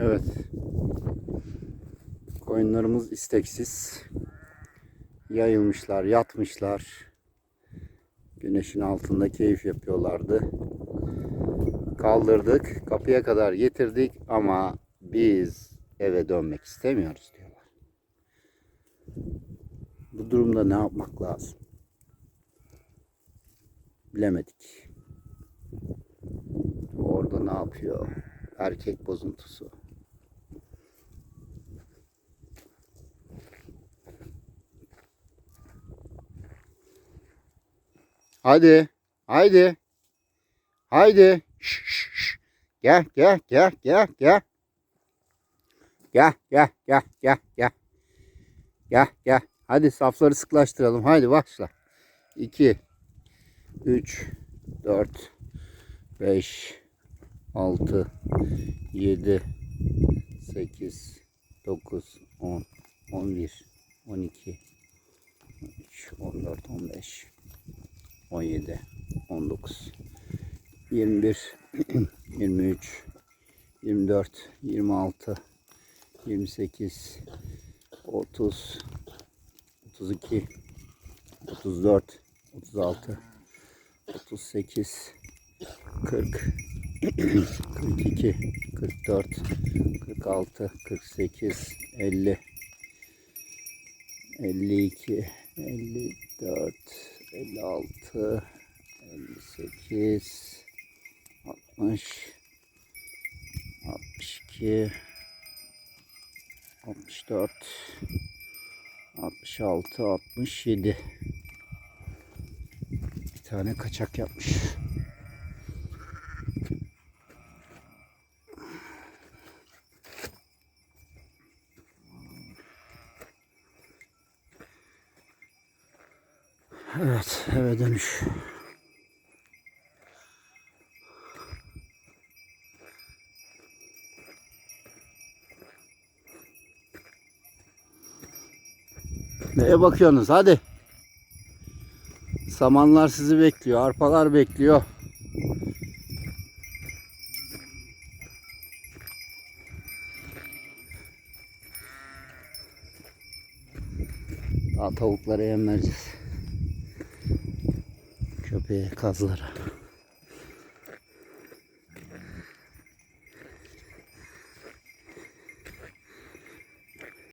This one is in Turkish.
Evet. Koyunlarımız isteksiz. Yayılmışlar, yatmışlar. Güneşin altında keyif yapıyorlardı. Kaldırdık, kapıya kadar getirdik ama biz eve dönmek istemiyoruz diyorlar. Bu durumda ne yapmak lazım? Bilemedik. Orada ne yapıyor? Erkek bozuntusu. Hadi. Haydi. Haydi. Şş, şş, şş. Gel gel gel gel gel. Gel gel gel gel gel. Gel gel. Hadi safları sıklaştıralım. Haydi başla. 2 3 4 5 6 7 8 9 10 11 12 13 14 15 17 19 21 23 24 26 28 30 32 34 36 38 40 42 44 46 48 50 52 54 56 58 60 62 64 66 67 bir tane kaçak yapmış. Evet, eve dönüş. Neye bakıyorsunuz? Hadi. Samanlar sizi bekliyor. Arpalar bekliyor. Daha tavuklara yem vereceğiz. Köpeğe, kazlara.